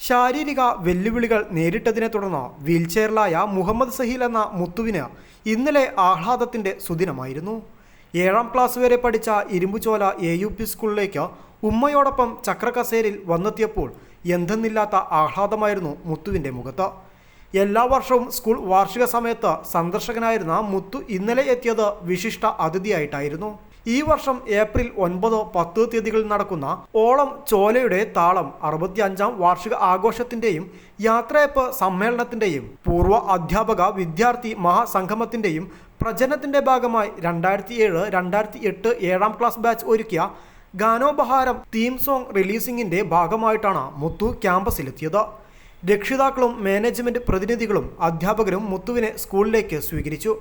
ശാരീരിക വെല്ലുവിളികൾ നേരിട്ടതിനെ തുടർന്ന് വീൽചെയറിലായ മുഹമ്മദ് സഹീൽ എന്ന മുത്തുവിന് ഇന്നലെ ആഹ്ലാദത്തിന്റെ സുദിനമായിരുന്നു. ഏഴാം ക്ലാസ് വരെ പഠിച്ച ഇരുമ്പുചോല എ യു പി സ്കൂളിലേക്ക് ഉമ്മയോടൊപ്പം ചക്രകസേരിൽ വന്നെത്തിയപ്പോൾ എന്തെന്നില്ലാത്ത ആഹ്ലാദമായിരുന്നു മുത്തുവിന്റെ മുഖത്ത്. എല്ലാ വർഷവും സ്കൂൾ വാർഷിക സമയത്ത് സന്ദർശകനായിരുന്ന മുത്തു ഇന്നലെ എത്തിയത് വിശിഷ്ട അതിഥിയായിട്ടായിരുന്നു. ഈ വർഷം ഏപ്രിൽ ഒൻപതോ പത്തോ തീയതികളിൽ നടക്കുന്ന ഓളം ചോലയുടെ താളം അറുപത്തിയഞ്ചാം വാർഷിക ആഘോഷത്തിന്റെയും യാത്രയപ്പ് സമ്മേളനത്തിന്റെയും പൂർവ അധ്യാപക വിദ്യാർത്ഥി മഹാസംഗമത്തിന്റെയും പ്രചരണത്തിന്റെ ഭാഗമായി രണ്ടായിരത്തി ഏഴ് രണ്ടായിരത്തി എട്ട് ഏഴാം ക്ലാസ് ബാച്ച് ഒരുക്കിയ ഗാനോപഹാരം തീം സോങ് റിലീസിംഗിന്റെ ഭാഗമായിട്ടാണ് മുത്തു ക്യാമ്പസിലെത്തിയത്. രക്ഷിതാക്കളും മാനേജ്മെന്റ് പ്രതിനിധികളും അധ്യാപകരും മുത്തുവിനെ സ്കൂളിലേക്ക് സ്വീകരിച്ചു.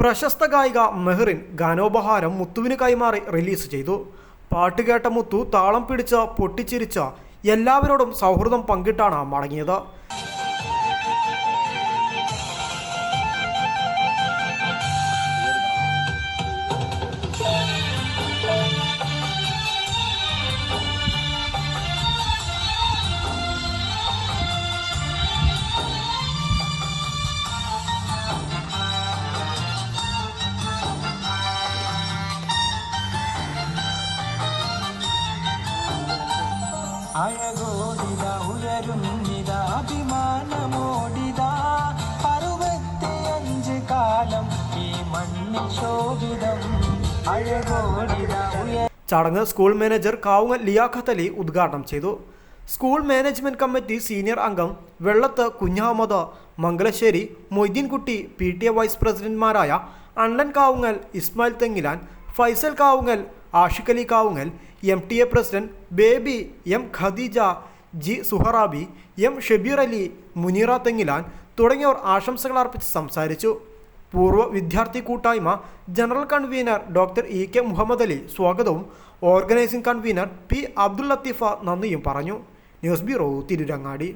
പ്രശസ്ത ഗായിക മെഹ്റിൻ ഗാനോപഹാരം മുത്തുവിന് കൈമാറി റിലീസ് ചെയ്തു. പാട്ട് കേട്ട മുത്തു താളം പിടിച്ച പൊട്ടിച്ചിരിച്ച എല്ലാവരോടും സൗഹൃദം പങ്കിട്ടാണ് മടങ്ങിയത്. അഴകോടിത ഉയരുന്നിത അഭിമാനമോടിത. അറുപത്തിയഞ്ച് കാലം ഈ മണ്ണിൽ ശോഭിതം. അഴകോടിത ഉയർ ചടങ്ങ് സ്കൂൾ മാനേജർ കാവുങ്ങൽ ലിയാഖത്ത് അലി ഉദ്ഘാടനം ചെയ്തു. സ്കൂൾ മാനേജ്മെന്റ് കമ്മിറ്റി സീനിയർ അംഗം Vellath Kunhahammad Mangalassery Moideenkutty P T A vice പ്രസിഡന്റ്മാരായ Annan Kavungal Ismail Thengilan Faisal Kavungal Ashiq Ali Kavungal M T A president Baby M Khadeeja G Suharabi M Shabeer Ali Muneera Thengilan തുടങ്ങിയവർ ആശംസകൾ അർപ്പിച്ച് സംസാരിച്ചു. പൂർവ വിദ്യാർത്ഥി കൂട്ടായ്മ general convener doctor E K Muhammad Ali സ്വാഗതവും organising convener P Abdul Latheefa നന്ദിയും പറഞ്ഞു. News bureau Tirurangadi.